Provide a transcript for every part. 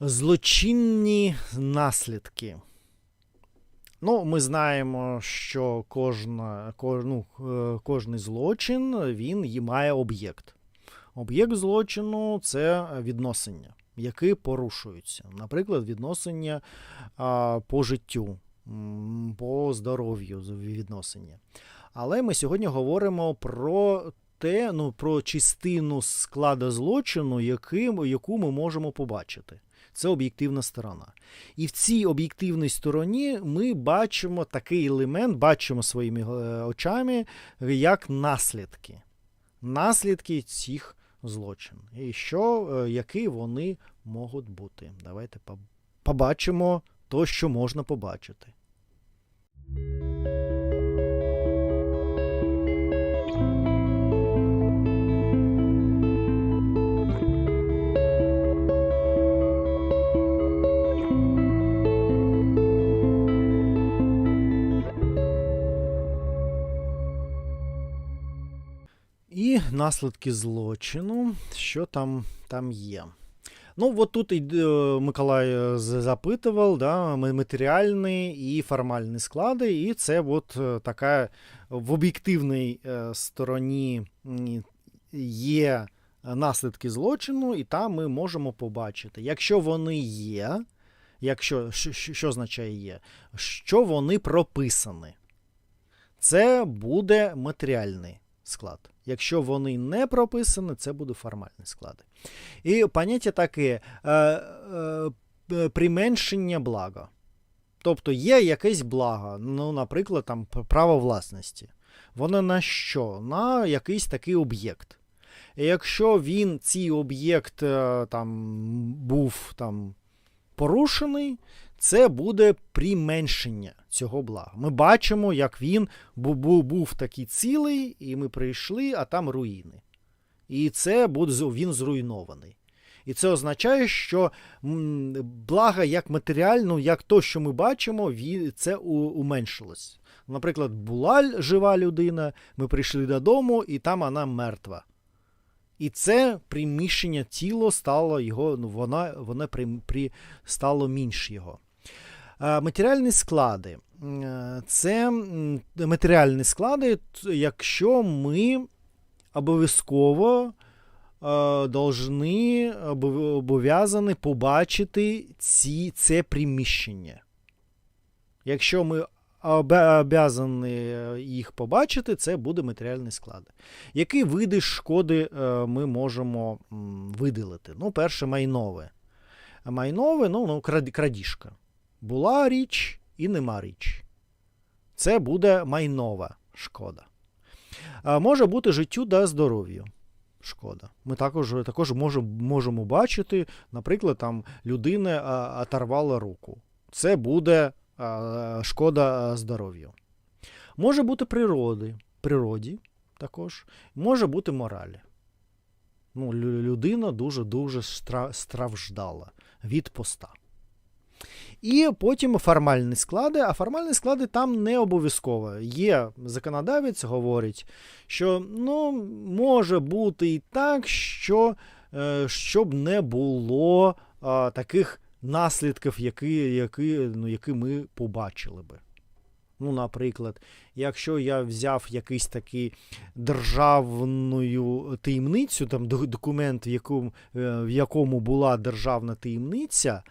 Злочинні наслідки. Ну, ми знаємо, що кожна, ко- ну, е, кожний злочин він має об'єкт. Об'єкт злочину це відносини, які порушуються. Наприклад, відносини по життю, по здоров'ю відносини. Але ми сьогодні говоримо про те, ну, про частину складу злочину, яким, яку ми можемо побачити. Це об'єктивна сторона. І в цій об'єктивній стороні ми бачимо такий елемент, бачимо своїми е, очами, як наслідки. Наслідки цих злочин. І що, е, які вони можуть бути. Давайте побачимо то, що можна побачити. Наслідки злочину, що там, там є. Ну, от тут е, Миколай е, запитував, да, матеріальні і формальні склади, і це от е, така в об'єктивній стороні є наслідки злочину, і там ми можемо побачити, якщо вони є, якщо, що, що що означає є, що вони прописані, це буде матеріальний склад. Якщо вони не прописані, це буде формальні склади. І поняття таке е, е, е, применшення блага. Тобто є якесь благо, ну, наприклад, там право власності. Воно на що? На якийсь такий об'єкт. І якщо він, цей об'єкт е, там, був там, порушений, це буде применшення цього блага. Ми бачимо, як він бу- бу- був такий цілий, і ми прийшли, а там руїни. І це буде він зруйнований. І це означає, що благо як матеріально, як то, що ми бачимо, це уменшилось. Наприклад, була жива людина, ми прийшли додому, і там вона мертва. І це приміщення тіло стало його, ну, вона, вона при, при, стало менш його. Е, Матеріальні склади. Е, Це матеріальні склади, якщо ми обов'язково е, должны, обов'язані побачити ці, це приміщення. Якщо ми обязані е, їх побачити, це буде матеріальні склади. Які види шкоди е, ми можемо виділити? Ну, перше, майнове. Майнове, ну, ну крадіжка. Була річ і нема річ. Це буде майнова шкода. Може бути життю та здоров'ю. Шкода. Ми також, також можемо, можемо бачити, наприклад, там людина оторвала руку. Це буде шкода здоров'ю. Може бути природи, природі також, може бути моралі. Ну, людина дуже-дуже страждала від поста. І потім формальні склади, а формальні склади там не обов'язково. Є законодавець, говорить, що ну, може бути і так, що е, щоб не було а, таких наслідків, які, які, ну, які ми побачили би. Ну, наприклад, якщо я взяв якийсь такий державну таємницю, там документ, в якому, е, в якому була державна таємниця,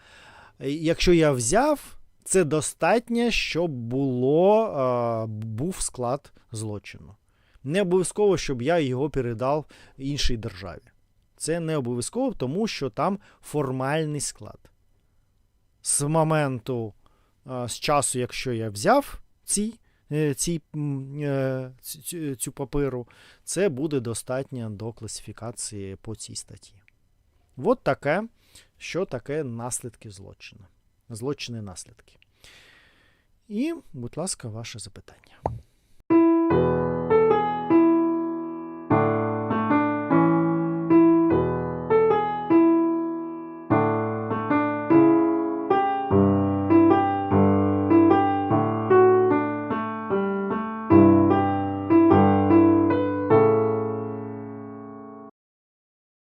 е, якщо я взяв, це достатньо, щоб було, був склад злочину. Не обов'язково, щоб я його передав іншій державі. Це не обов'язково, тому що там формальний склад. З моменту, е, з часу, якщо я взяв ці, е, ці, е, ці- цю, паперу, це буде достатньо до класифікації по цій статті. От таке, що таке наслідки злочину. Злочини наслідки. І, будь ласка, ваше запитання.